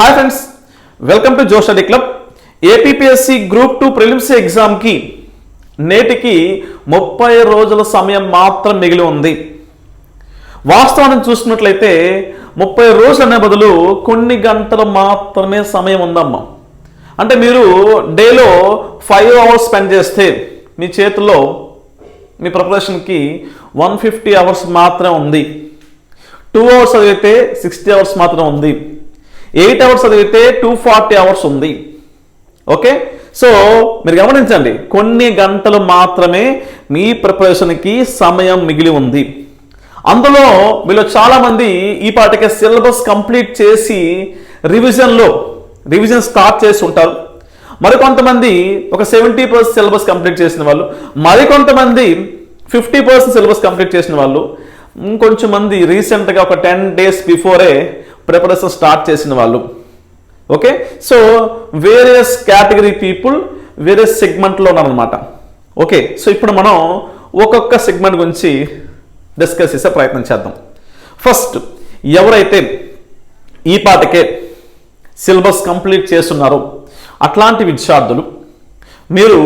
Hi friends welcome to Jo study club. APPSC group two prelims ఎగ్జామ్కి నేటికి ముప్పై రోజుల సమయం మాత్రం మిగిలి ఉంది. వాస్తవాన్ని చూసినట్లయితే ముప్పై రోజులు అనే బదులు కొన్ని గంటలు మాత్రమే సమయం ఉందమ్మా. అంటే మీరు డేలో ఫైవ్ అవర్స్ స్పెండ్ చేస్తే మీ చేతిలో మీ ప్రిపరేషన్కి వన్ ఫిఫ్టీ అవర్స్ మాత్రమే ఉంది. టూ అవర్స్ చదివితే సిక్స్టీ అవర్స్ మాత్రం ఉంది. ఎయిట్ అవర్స్ చదివితే టూ ఫార్టీ అవర్స్ ఉంది. ఓకే సో మీరు గమనించండి. కొన్ని గంటలు మాత్రమే మీ ప్రిపరేషన్కి సమయం మిగిలి ఉంది. అందులో మీలో చాలామంది ఈ పాటికే సిలబస్ కంప్లీట్ చేసి రివిజన్లో రివిజన్ స్టార్ట్ చేసి ఉంటారు. మరికొంతమంది ఒక సెవెంటీ పర్సెంట్ సిలబస్ కంప్లీట్ చేసిన వాళ్ళు మరికొంతమంది ఫిఫ్టీ పర్సెంట్ సిలబస్ కంప్లీట్ చేసిన వాళ్ళు ఇంకొంచెం మంది రీసెంట్గా ఒక టెన్ డేస్ బిఫోరే ప్రిపరేషన్ స్టార్ట్ చేసిన వాళ్ళు. Okay so various category people various సెగ్మెంట్లో ఉన్నారనమాట ఓకే సో ఇప్పుడు మనం ఒక్కొక్క సెగ్మెంట్ గురించి డిస్కస్ చేసే ప్రయత్నం చేద్దాం. ఫస్ట్ ఎవరైతే ఈ పాటకే సిలబస్ కంప్లీట్ చేస్తున్నారో అట్లాంటి విద్యార్థులు మీరు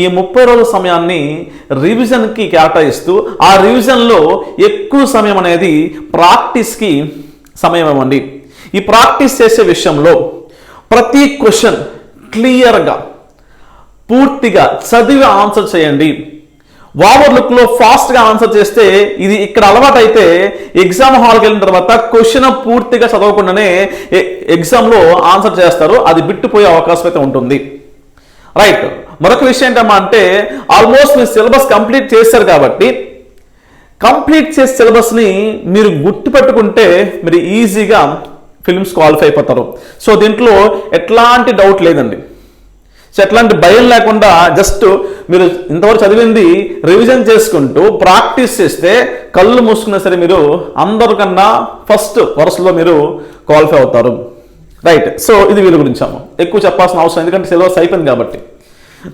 ఈ ముప్పై రోజుల సమయాన్ని రివిజన్కి కేటాయిస్తూ ఆ రివిజన్లో ఎక్కువ సమయం అనేది ప్రాక్టీస్కి సమయం ఇవ్వండి. ఈ ప్రాక్టీస్ చేసే విషయంలో ప్రతి క్వశ్చన్ క్లియర్గా పూర్తిగా చదివి ఆన్సర్ చేయండి. ఓవర్ లుక్లో ఫాస్ట్గా ఆన్సర్ చేస్తే ఇది ఇక్కడ అలవాటు అయితే ఎగ్జామ్ హాల్కి వెళ్ళిన తర్వాత క్వశ్చన్ పూర్తిగా చదవకుండానే ఎగ్జామ్లో ఆన్సర్ చేస్తారు. అది బిట్టుపోయే అవకాశం అయితే ఉంటుంది. రైట్. మరొక విషయం ఏంటమ్మా అంటే ఆల్మోస్ట్ మీరు సిలబస్ కంప్లీట్ చేశారు కాబట్టి కంప్లీట్ చేసే సిలబస్ని మీరు గుర్తుపెట్టుకుంటే మీరు ఈజీగా ఫిల్మ్స్ క్వాలిఫై అయిపోతారు. సో దీంట్లో ఎట్లాంటి డౌట్ లేదండి. సో ఎట్లాంటి భయం లేకుండా జస్ట్ మీరు ఇంతవరకు చదివింది రివిజన్ చేసుకుంటూ ప్రాక్టీస్ చేస్తే కళ్ళు మూసుకున్నా సరే మీరు అందరికన్నా ఫస్ట్ వరుసలో మీరు క్వాలిఫై అవుతారు. రైట్ సో ఇది వీళ్ళ గురించాము ఎక్కువ చెప్పాల్సిన అవసరం ఎందుకంటే సిలబస్ అయిపోయింది కాబట్టి.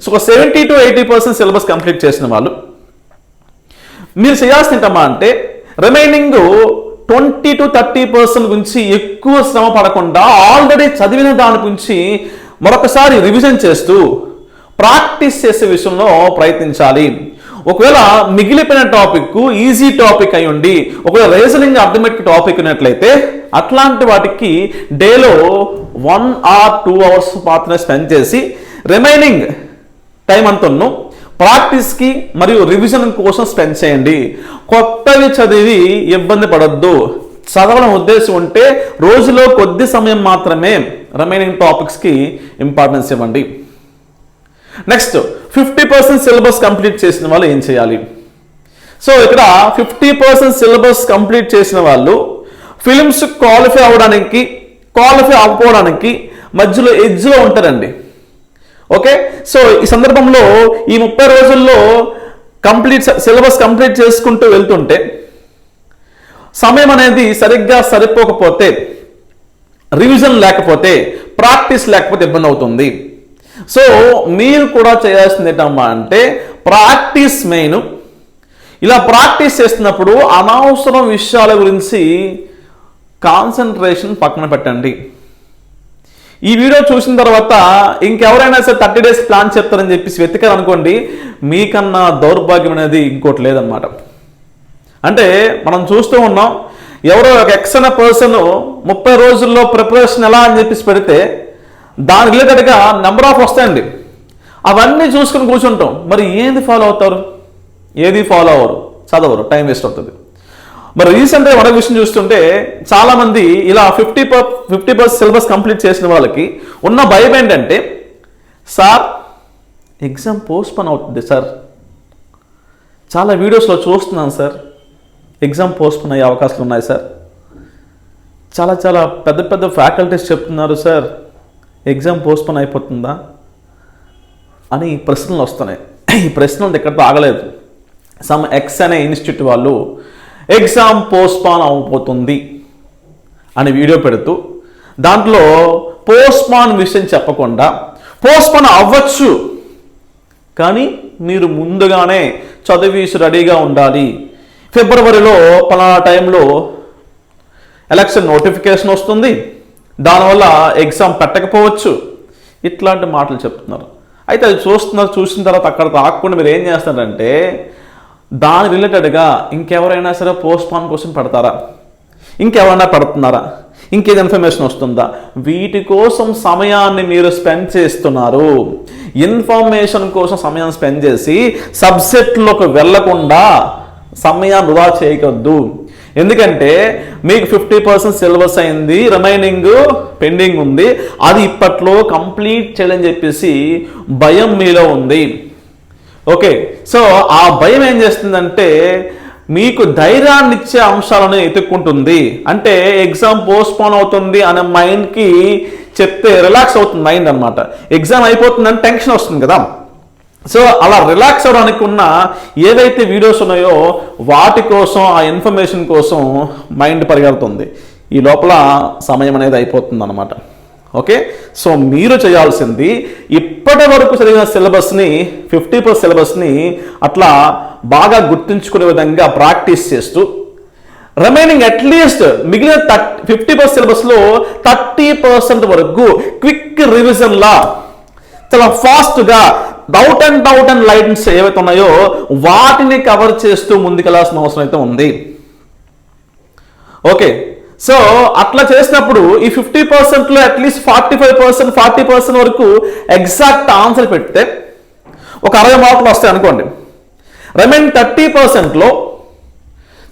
సో ఒక seventy to eighty percent syllabus complete చేసిన వాళ్ళు మీరు చేయాల్సిన ఏంటమ్మా అంటే remaining twenty to thirty percent గురించి ఎక్కువ శ్రమ పడకుండా ఆల్రెడీ చదివిన దాని గురించి మరొకసారి రివిజన్ చేస్తూ ప్రాక్టీస్ చేసే విషయంలో ప్రయత్నించాలి. ఒకవేళ మిగిలిపోయిన టాపిక్ ఈజీ టాపిక్ అయి ఉండి ఒకవేళ రీజనింగ్ అర్థమెటిక్ టాపిక్ ఉన్నట్లయితే అట్లాంటి వాటికి డేలో వన్ ఆర్ టూ అవర్స్ మాత్రమే స్పెండ్ చేసి రిమైనింగ్ టైం అంతను ప్రాక్టీస్కి మరియు రివిజన్ కోసం స్పెండ్ చేయండి. కొత్తవి చదివి ఇబ్బంది పడొద్దు. చదవడం ఉద్దేశం ఉంటే రోజులో కొద్ది సమయం మాత్రమే రిమైనింగ్ టాపిక్స్కి ఇంపార్టెన్స్ ఇవ్వండి. Next fifty percent syllabus complete చేసిన వాళ్ళు ఏం చేయాలి? సో ఇక్కడ ఫిఫ్టీ పర్సెంట్ సిలబస్ కంప్లీట్ చేసిన వాళ్ళు ఫిలిమ్స్ క్వాలిఫై అవ్వడానికి క్వాలిఫై అవ్వకపోవడానికి మధ్యలో ఎడ్జ్లో ఉంటారండి. ఓకే సో ఈ సందర్భంలో ఈ ముప్పై రోజుల్లో కంప్లీట్ సిలబస్ కంప్లీట్ చేసుకుంటూ వెళ్తుంటే సమయం అనేది సరిగ్గా సరిపోకపోతే రివిజన్ లేకపోతే ప్రాక్టీస్ లేకపోతే ఇబ్బంది అవుతుంది. సో మీరు కూడా చేయాల్సింది ఏంటమ్మా అంటే ప్రాక్టీస్ మెయిన్ ఇలా ప్రాక్టీస్ చేస్తున్నప్పుడు అనవసరం విషయాల గురించి కాన్సన్ట్రేషన్ పక్కన పెట్టండి. ఈ వీడియో చూసిన తర్వాత ఇంకెవరైనా సరే థర్టీ డేస్ ప్లాన్ చెప్తారని చెప్పేసి వెతికారు అనుకోండి మీకన్నా దౌర్భాగ్యం అనేది ఇంకోటి లేదన్నమాట. అంటే మనం చూస్తూ ఉన్నాం ఎవరో ఒక ఎక్సన పర్సన్ ముప్పై రోజుల్లో ప్రిపరేషన్ ఎలా అని చెప్పేసి పెడితే దాని రిలేటెడ్గా నెంబర్ ఆఫ్ వస్తాయండి. అవన్నీ చూసుకుని కూర్చుంటాం. మరి ఏది ఫాలో అవుతారు? ఏది ఫాలో అవ్వరు? చదవరు. టైం వేస్ట్ అవుతుంది. మరి రీసెంట్గా మరొక విషయం చూస్తుంటే చాలామంది ఇలా fifty per fifty percent syllabus complete చేసిన వాళ్ళకి ఉన్న భయం ఏంటంటే సార్ ఎగ్జామ్ పోస్ట్పోన్ అవుతుంది సార్. చాలా వీడియోస్లో చూస్తున్నాను సార్. ఎగ్జామ్ పోస్ట్పోన్ అయ్యే అవకాశాలు ఉన్నాయి సార్. చాలా చాలా పెద్ద పెద్ద ఫ్యాకల్టీస్ చెప్తున్నారు సార్. ఎగ్జామ్ పోస్ట్పోన్ అయిపోతుందా? అని ప్రశ్నలు వస్తున్నాయి. ఈ ప్రశ్నలు ఎక్కడితో ఆగలేదు. సమ్ ఎక్స్ అనే ఇన్స్టిట్యూట్ వాళ్ళు ఎగ్జామ్ పోస్ట్పాన్ అయిపోతుంది అని వీడియో పెడుతూ దాంట్లో పోస్ట్పాన్ విషయం చెప్పకుండా పోస్ట్పాన్ అవ్వచ్చు కానీ మీరు ముందుగానే చదివేసి రెడీగా ఉండాలి. ఫిబ్రవరిలో పలానా టైంలో ఎలక్షన్ నోటిఫికేషన్ వస్తుంది. దానివల్ల ఎగ్జామ్ పెట్టకపోవచ్చు. ఇట్లాంటి మాటలు చెప్తున్నారు. అయితే అది చూస్తున్నారు చూసిన తర్వాత అక్కడ రాకుండా మీరు ఏం చేస్తారంటే దాని రిలేటెడ్గా ఇంకెవరైనా సరే పోస్ట్ పాన్ కోసం పెడతారా? ఇంకెవరైనా పెడుతున్నారా? ఇంకేది ఇన్ఫర్మేషన్ వస్తుందా? వీటి కోసం సమయాన్ని మీరు స్పెండ్ చేస్తున్నారు. ఇన్ఫర్మేషన్ కోసం సమయాన్ని స్పెండ్ చేసి సబ్జెక్టులోకి వెళ్ళకుండా సమయాన్ని వృధా చేయకూడదు. ఎందుకంటే మీకు ఫిఫ్టీ పర్సెంట్ సిలబస్ అయింది రిమైనింగ్ పెండింగ్ ఉంది. అది ఇప్పట్లో కంప్లీట్ చేయాలని చెప్పేసి భయం మీలో ఉంది. ఓకే. సో ఆ భయం ఏం చేస్తుందంటే మీకు ధైర్యాన్ని ఇచ్చే అంశాలను ఎత్తుక్కుంటుంది. అంటే ఎగ్జామ్ పోస్ట్పోన్ అవుతుంది అనే మైండ్కి చెప్తే రిలాక్స్ అవుతుంది మైండ్ అనమాట ఎగ్జామ్ అయిపోతుందని టెన్షన్ వస్తుంది కదా. సో అలా రిలాక్స్ అవ్వడానికి ఉన్న ఏవైతే వీడియోస్ ఉన్నాయో వాటి కోసం ఆ ఇన్ఫర్మేషన్ కోసం మైండ్ పరిగెడుతుంది. ఈ లోపల సమయం అనేది అయిపోతుంది అనమాట ఓకే. సో మీరు చేయాల్సింది ఇప్పటి వరకు చదివిన సిలబస్ని ఫిఫ్టీ పర్సెంట్ సిలబస్ని అట్లా బాగా గుర్తుంచుకునే విధంగా ప్రాక్టీస్ చేస్తూ రిమైనింగ్ అట్లీస్ట్ మిగిలిన థర్టీ ఫిఫ్టీ పర్సెంట్ సిలబస్లో థర్టీ పర్సెంట్ వరకు క్విక్ రివిజన్లా చాలా ఫాస్ట్గా doubt and doubt and lines ఏవైతే ఉన్నాయో వాటిని కవర్ చేస్తూ ముందుకెళ్ళాల్సిన అవసరం అయితే ఉంది. ఓకే సో అట్లా చేసినప్పుడు ఈ ఫిఫ్టీ పర్సెంట్లో at least forty five percent forty percent వరకు ఎగ్జాక్ట్ ఆన్సర్ పెడితే ఒక అరవై మార్కులు వస్తాయి అనుకోండి. రిమైన్ థర్టీ పర్సెంట్లో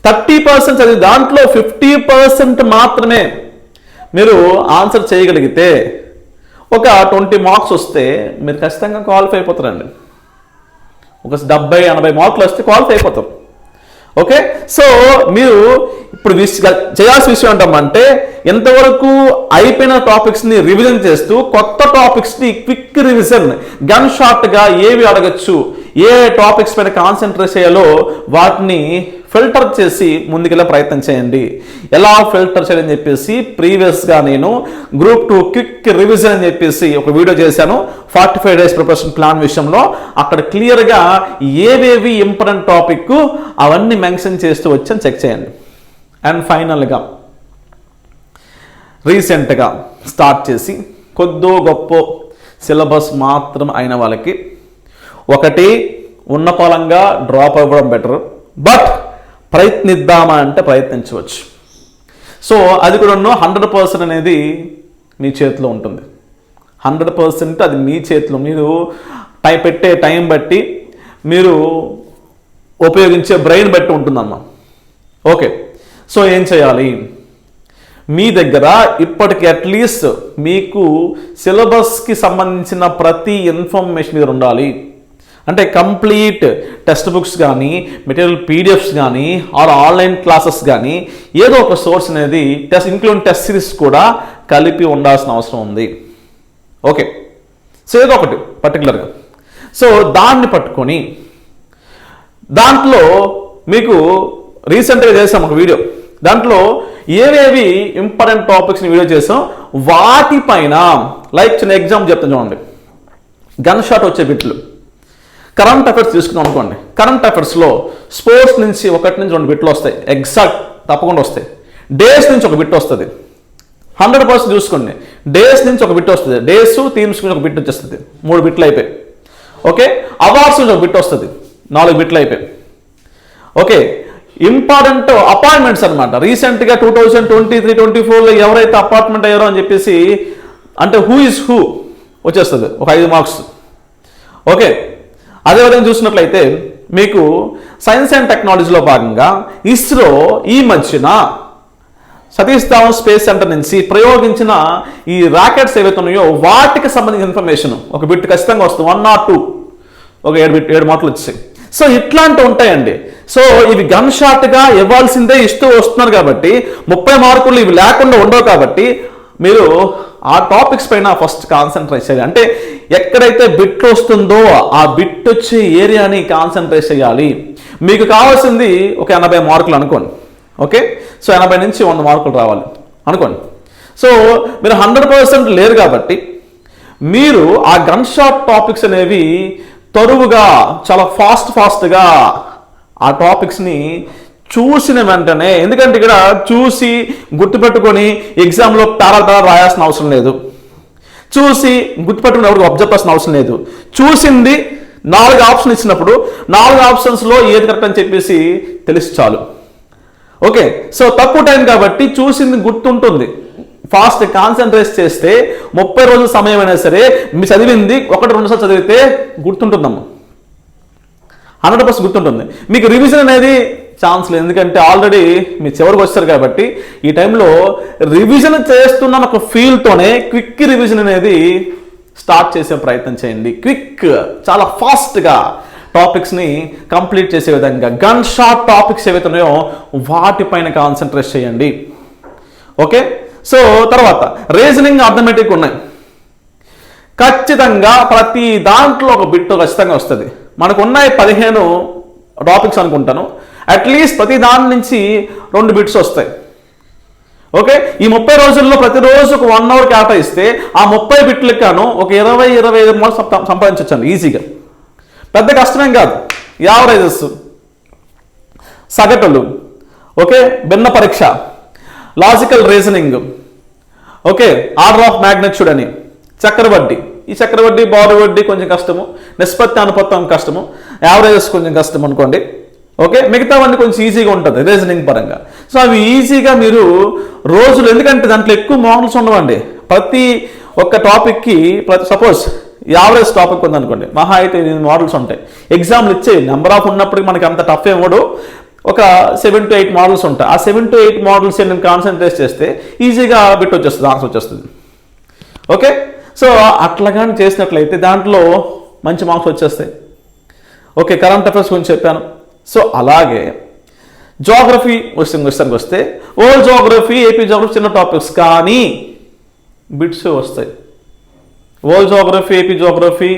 థర్టీ పర్సెంట్ చదివి దాంట్లో ఫిఫ్టీ పర్సెంట్ మాత్రమే మీరు ఆన్సర్ చేయగలిగితే ఒక ట్వంటీ మార్క్స్ వస్తే మీరు ఖచ్చితంగా క్వాలిఫై అయిపోతారండి. ఒక డెబ్బై ఎనభై మార్కులు వస్తే క్వాలిఫై అయిపోతారు. ఓకే? సో మీరు ఇప్పుడు చేయాల్సిన విషయం ఏంటంటే ఎంతవరకు అయిపోయిన టాపిక్స్ని రివిజన్ చేస్తూ కొత్త టాపిక్స్ని క్విక్ రివిజన్ గన్ షాట్గా ఏవి అడగచ్చు ఏ టాపిక్స్ పైన కాన్సన్ట్రేట్ చేయాలో వాటిని ఫిల్టర్ చేసి ముందుకెళ్ళే ప్రయత్నం చేయండి. ఎలా ఫిల్టర్ చేయాలని చెప్పేసి ప్రీవియస్గా నేను గ్రూప్ టూ క్విక్ రివిజన్ అని చెప్పేసి ఒక వీడియో చేశాను. Forty five days preparation plan విషయంలో అక్కడ క్లియర్గా ఏవేవి ఇంపార్టెంట్ టాపిక్ అవన్నీ మెన్షన్ చేస్తూ వచ్చాను చెక్ చేయండి. అండ్ ఫైనల్గా రీసెంట్గా స్టార్ట్ చేసి కొద్దో గొప్ప సిలబస్ మాత్రం అయిన వాళ్ళకి ఒకటి ఉన్న పొలంగా డ్రాప్ అవ్వడం బెటర్. బట్ ప్రయత్నిద్దామా అంటే ప్రయత్నించవచ్చు. సో అది కూడా హండ్రెడ్ పర్సెంట్ అనేది మీ చేతిలో ఉంటుంది. హండ్రెడ్ పర్సెంట్ అది మీ చేతిలో మీరు టైం పెట్టే టైం బట్టి మీరు ఉపయోగించే బ్రెయిన్ బట్టి ఉంటుందమ్మా. ఓకే. సో ఏం చేయాలి? మీ దగ్గర ఇప్పటికి అట్లీస్ట్ మీకు సిలబస్కి సంబంధించిన ప్రతి ఇన్ఫర్మేషన్ మీద ఉండాలి. అంటే కంప్లీట్ టెక్స్ట్ బుక్స్ కానీ మెటీరియల్ పీడిఎఫ్స్ కానీ ఆర్ ఆన్లైన్ క్లాసెస్ కానీ ఏదో ఒక సోర్స్ అనేది టెస్ట్ ఇంక్లూడింగ్ టెస్ట్ సిరీస్ కూడా కలిపి ఉండాల్సిన అవసరం ఉంది. ఓకే. సో ఏదో ఒకటి పర్టికులర్గా సో దాన్ని పట్టుకొని దాంట్లో మీకు రీసెంట్గా చేసాం ఒక వీడియో. దాంట్లో ఏవేవి ఇంపార్టెంట్ టాపిక్స్ని వీడియో చేసాం వాటిపైన లైక్ చిన్న ఎగ్జామ్ చెప్తాను చూడండి. గన్ షాట్ వచ్చే బిట్లు. కరెంట్ అఫైర్స్ తీసుకున్నాం అనుకోండి. కరెంట్ అఫైర్స్లో స్పోర్ట్స్ నుంచి ఒకటి నుంచి రెండు బిట్లు వస్తాయి. ఎగ్జాక్ట్ తప్పకుండా వస్తాయి. డేస్ నుంచి ఒక బిట్ వస్తుంది. హండ్రెడ్ పర్సెంట్ చూసుకోండి. డేస్ నుంచి ఒక బిట్ వస్తుంది. డేస్ థీమ్స్ నుంచి ఒక బిట్ వచ్చేస్తుంది. మూడు బిట్లు అయిపోయి. ఓకే? అవార్డ్స్ నుంచి ఒక బిట్ వస్తుంది. నాలుగు బిట్లు అయిపోయి. ఓకే? ఇంపార్టెంట్ అపాయింట్మెంట్స్ అనమాట రీసెంట్గా two thousand twenty three twenty ఫోర్లో ఎవరైతే అపార్ట్మెంట్ అయ్యారో అని చెప్పేసి అంటే హూ ఇస్ హూ వచ్చేస్తుంది. ఒక ఐదు మార్క్స్. ఓకే? అదేవిధంగా చూసినట్లయితే మీకు సైన్స్ అండ్ టెక్నాలజీలో భాగంగా ఇస్రో ఈ మధ్యన సతీష్ ధావన్ స్పేస్ సెంటర్ నుంచి ప్రయోగించిన ఈ రాకెట్స్ ఏవైతే ఉన్నాయో వాటికి సంబంధించిన ఇన్ఫర్మేషన్ ఒక బిట్ ఖచ్చితంగా వస్తుంది. One not two. ఒక ఏడు బిట్ ఏడు మార్కులు వచ్చాయి. సో ఇట్లాంటివి ఉంటాయండి. సో ఇవి గన్ షాట్గా ఇవ్వాల్సిందే ఇస్తూ వస్తున్నారు కాబట్టి ముప్పై మార్కులు ఇవి లేకుండా ఉండవు కాబట్టి మీరు ఆ టాపిక్స్ పైన ఫస్ట్ కాన్సన్ట్రేట్ చేయాలి. అంటే ఎక్కడైతే బిట్ వస్తుందో ఆ బిట్ వచ్చే ఏరియాని కాన్సన్ట్రేట్ చేయాలి. మీకు కావాల్సింది ఒక ఎనభై మార్కులు అనుకోండి. ఓకే సో ఎనభై నుంచి వంద మార్కులు రావాలి. అనుకోండి. సో మీరు హండ్రెడ్ పర్సెంట్ లేరు కాబట్టి మీరు ఆ గన్ షాట్ టాపిక్స్ అనేవి తరువుగా చాలా ఫాస్ట్ ఫాస్ట్గా ఆ టాపిక్స్ని చూసిన వెంటనే ఎందుకంటే ఇక్కడ చూసి గుర్తుపెట్టుకొని ఎగ్జామ్లో పేరా పేరా రాయాల్సిన అవసరం లేదు. చూసి గుర్తుపెట్టుకుని ఎవరికి అబ్జర్వ్ చేసిన అవసరం లేదు. చూసింది నాలుగు ఆప్షన్ ఇచ్చినప్పుడు నాలుగు ఆప్షన్స్లో ఏది కరెక్ట్ అని చెప్పేసి తెలిసి చాలు. ఓకే సో తక్కువ టైం కాబట్టి చూసింది గుర్తుంటుంది. ఫాస్ట్ కాన్సన్ట్రేట్ చేస్తే ముప్పై రోజుల సమయం అయినా సరే మీ చదివింది ఒకటి రెండు సార్లు చదివితే గుర్తుంటుందమ్మా. హండ్రెడ్ పర్సెంట్ గుర్తుంటుంది. మీకు రివిజన్ అనేది ఛాన్స్ లేదు. ఎందుకంటే ఆల్రెడీ మీ చివరికి వచ్చారు కాబట్టి ఈ టైంలో రివిజన్ చేస్తున్న ఒక ఫీల్తోనే క్విక్ రివిజన్ అనేది స్టార్ట్ చేసే ప్రయత్నం చేయండి. క్విక్ చాలా ఫాస్ట్గా టాపిక్స్ని కంప్లీట్ చేసే విధంగా. గన్ షాట్ టాపిక్స్ ఏవైతే ఉన్నాయో వాటిపైన కాన్సన్ట్రేట్ చేయండి. ఓకే సో తర్వాత రీజనింగ్ అర్థమెటిక్ ఉన్నాయి. ఖచ్చితంగా ప్రతి దాంట్లో ఒక బిట్ ఖచ్చితంగా వస్తుంది. మనకు ఉన్నాయి పదిహేను టాపిక్స్ అనుకుంటాను. అట్లీస్ట్ ప్రతి దాని నుంచి రెండు బిట్స్ వస్తాయి. ఓకే ఈ ముప్పై రోజుల్లో ప్రతిరోజు ఒక వన్ అవర్ కేటాయిస్తే ఆ ముప్పై బిట్లకు గాను ఒక ఇరవై ఇరవై ఐదు మార్క్స్ సంపాదించవచ్చు ఈజీగా పెద్ద కష్టమేం కాదు. యావరేజెస్ సగటులు ఓకే భిన్న పరీక్ష logical reasoning okay order of magnitude అని చక్రవడ్డీ. ఈ చక్రవడ్డీ బారు వడ్డీ కొంచెం కష్టము. నిష్పత్తి అనుపత్తం కష్టము. యావరేజెస్ కొంచెం కష్టం అనుకోండి. ఓకే? మిగతావన్నీ కొంచెం ఈజీగా ఉంటుంది రీజనింగ్ పరంగా. సో అవి ఈజీగా మీరు రోజులు ఎందుకంటే దాంట్లో ఎక్కువ మోడల్స్ ఉండవండి. ప్రతి ఒక్క టాపిక్కి ప్రతి సపోజ్ యావరేజ్ టాపిక్ ఉందనుకోండి మహా అయితే ఎనిమిది మోడల్స్ ఉంటాయి. ఎగ్జామ్లు ఇచ్చే నెంబర్ ఆఫ్ ఉన్నప్పటికీ మనకి అంత టఫ్ ఇవ్వడు ఒక సెవెన్ టు ఎయిట్ మోడల్స్ ఉంటాయి. ఆ సెవెన్ టు ఎయిట్ మోడల్స్ నేను కాన్సన్ట్రేట్ చేస్తే ఈజీగా బిట్ వచ్చేస్తుంది ఆన్సర్ వచ్చేస్తుంది. ఓకే? సో అట్లా కానీ చేసినట్లయితే దాంట్లో మంచి మార్క్స్ వచ్చేస్తాయి. ఓకే కరెంట్ అఫైర్స్ గురించి చెప్పాను. సో అలాగే జోగ్రఫీ విషయం విషయానికి వస్తే ఓల్డ్ జోగ్రఫీ ఏపీ జోగ్రఫీ చిన్న టాపిక్స్ కానీ బిట్స్ వస్తాయి. Old geography AP geography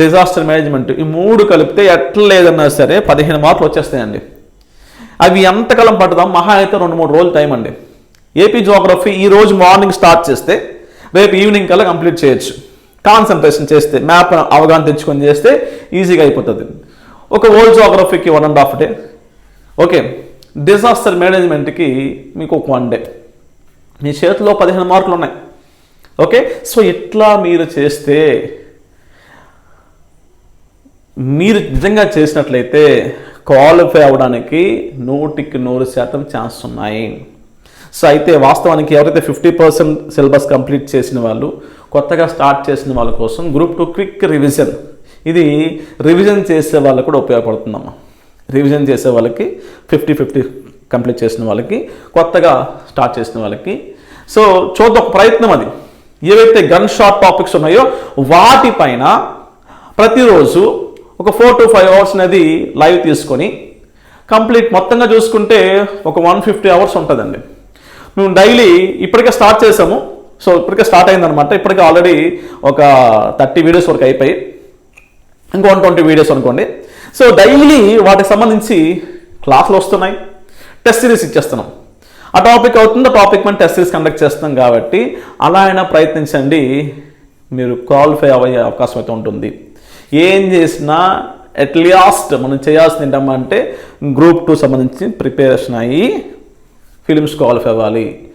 disaster management ఈ మూడు కలిపితే ఎట్లా లేదన్నా సరే పదిహేను మార్కులు వచ్చేస్తాయండి. అవి ఎంతకాలం పట్టుదాం మహా అయితే రెండు మూడు రోజులు టైం అండి. ఏపీ జోగ్రఫీ ఈ రోజు మార్నింగ్ స్టార్ట్ చేస్తే రేపు ఈవినింగ్ కల్లా కంప్లీట్ చేయొచ్చు. కాన్సన్ట్రేషన్ చేస్తే మ్యాప్ అవగాహన తెచ్చుకొని చేస్తే ఈజీగా అయిపోతుంది. ఒక old జోగ్రఫీకి one and half day okay disaster మేనేజ్మెంట్కి మీకు ఒక వన్ డే మీ చేతిలో పదిహేను మార్కులు ఉన్నాయి. ఓకే సో ఇట్లా మీరు చేస్తే మీరు నిజంగా చేసినట్లయితే క్వాలిఫై అవ్వడానికి నూటికి నూరు శాతం ఛాన్స్ ఉన్నాయి. సో అయితే వాస్తవానికి ఎవరైతే ఫిఫ్టీ పర్సెంట్ సిలబస్ కంప్లీట్ చేసిన వాళ్ళు కొత్తగా స్టార్ట్ చేసిన వాళ్ళ కోసం గ్రూప్ టూ క్విక్ రివిజన్ ఇది రివిజన్ చేసే వాళ్ళకు కూడా ఉపయోగపడుతుందమ్మా. రివిజన్ చేసే వాళ్ళకి ఫిఫ్టీ ఫిఫ్టీ కంప్లీట్ చేసిన వాళ్ళకి కొత్తగా స్టార్ట్ చేసిన వాళ్ళకి. సో చూద్దాం ఒక ప్రయత్నం అది. ఏవైతే గన్ షాట్ టాపిక్స్ ఉన్నాయో వాటిపైన ప్రతిరోజు ఒక ఫోర్ టు ఫైవ్ అవర్స్ అనేది లైవ్ తీసుకొని కంప్లీట్ మొత్తంగా చూసుకుంటే ఒక వన్ ఫిఫ్టీ అవర్స్ ఉంటుందండి. మేము డైలీ ఇప్పటికే స్టార్ట్ చేసాము. సో ఇప్పటికే స్టార్ట్ అయిందనమాట ఇప్పటికే ఆల్రెడీ ఒక థర్టీ వీడియోస్ వరకు అయిపోయి ఇంకో వన్ ట్వంటీ వీడియోస్ అనుకోండి. సో డైలీ వాటికి సంబంధించి క్లాసులు వస్తున్నాయి. టెస్ట్ సిరీస్ ఇచ్చేస్తున్నాం. ఆ టాపిక్ అవుతుంది? ఆ టాపిక్ మనం టెస్ట్ సిరీస్ కండక్ట్ చేస్తున్నాం కాబట్టి అలా అయినా ప్రయత్నించండి. మీరు క్వాలిఫై అయ్యే అవకాశం అయితే ఉంటుంది. ఏం చేసినా అట్లీస్ట్ మనం చేయాల్సింది ఏంటమ్మా గ్రూప్ టూ సంబంధించి ప్రిపరేషన్ అయ్యి ఫిలిమ్స్ క్వాలిఫై అవ్వాలి.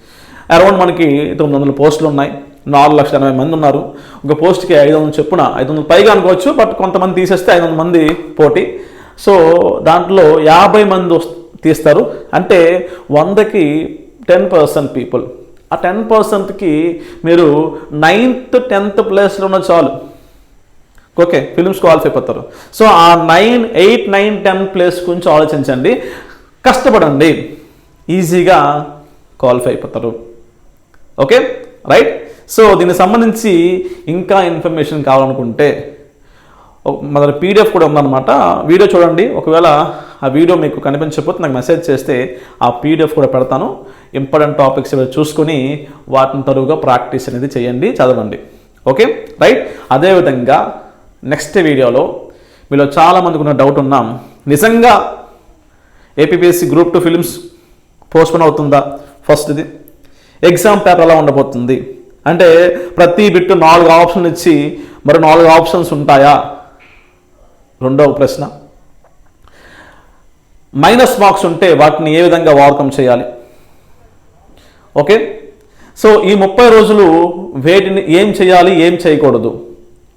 అరౌండ్ మనకి తొమ్మిది వందల పోస్టులు ఉన్నాయి. నాలుగు లక్షల ఎనభై మంది ఉన్నారు. ఒక పోస్ట్కి ఐదు వందలు చెప్పున ఐదు వందలు పైగా అనుకోవచ్చు బట్ కొంతమంది తీసేస్తే ఐదు వందల మంది పోటీ. సో దాంట్లో యాభై మంది తీస్తారు. అంటే వందకి టెన్ పర్సెంట్ పీపుల్. ఆ టెన్ పర్సెంట్కి మీరు నైన్త్ టెన్త్ ప్లేస్లో ఉన్న చాలు. ఓకే ఫిలిమ్స్ క్వాలిఫై అయిపోతారు. సో ఆ nine eight nine ten place గురించి ఆలోచించండి. కష్టపడండి. ఈజీగా క్వాలిఫై అయిపోతారు. ఓకే రైట్ సో దీనికి సంబంధించి ఇంకా ఇన్ఫర్మేషన్ కావాలనుకుంటే మన దగ్గర పీడిఎఫ్ కూడా ఉందన్నమాట. వీడియో చూడండి. ఒకవేళ ఆ వీడియో మీకు కనిపించకపోతే నాకు మెసేజ్ చేస్తే ఆ పీడిఎఫ్ కూడా పెడతాను. ఇంపార్టెంట్ టాపిక్స్ ఏవైనా చూసుకొని వాటిని తరువుగా ప్రాక్టీస్ అనేది చేయండి చదవండి. ఓకే రైట్ అదేవిధంగా నెక్స్ట్ వీడియోలో మీలో చాలామందికి ఉన్న డౌట్ ఉన్నాం నిజంగా APPSC group two prelims postpone అవుతుందా? ఫస్ట్ ఇది. ఎగ్జామ్ పేపర్ ఎలా ఉండబోతుంది? అంటే ప్రతి బిట్ నాలుగు ఆప్షన్లు ఇచ్చి మరి నాలుగు ఆప్షన్స్ ఉంటాయా? రెండవ ప్రశ్న. మైనస్ మార్క్స్ ఉంటే వాటిని ఏ విధంగా ఓవర్కమ్ చేయాలి? ఓకే? సో ఈ ముప్పై రోజులు వేటిని ఏం చేయాలి ఏం చేయకూడదు?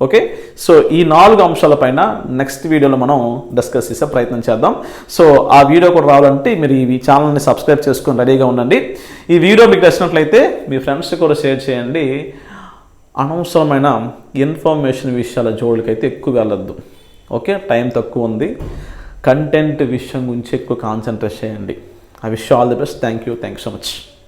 ఓకే? సో ఈ నాలుగు అంశాలపైన నెక్స్ట్ వీడియోలో మనం డిస్కస్ చేసే ప్రయత్నం చేద్దాం. సో ఆ వీడియో కూడా రావాలంటే మీరు ఈ ఛానల్ని సబ్స్క్రైబ్ చేసుకొని రెడీగా ఉండండి. ఈ వీడియో మీకు నచ్చినట్లయితే మీ ఫ్రెండ్స్ కూడా షేర్ చేయండి. అనవసరమైన ఇన్ఫర్మేషన్ విషయాల జోలికైతే ఎక్కువ వెళ్ళొద్దు. ఓకే? టైం తక్కువ ఉంది. కంటెంట్ విషయం గురించి ఎక్కువ కాన్సన్ట్రేట్ చేయండి. I wish all the best. Thank you. Thank so much.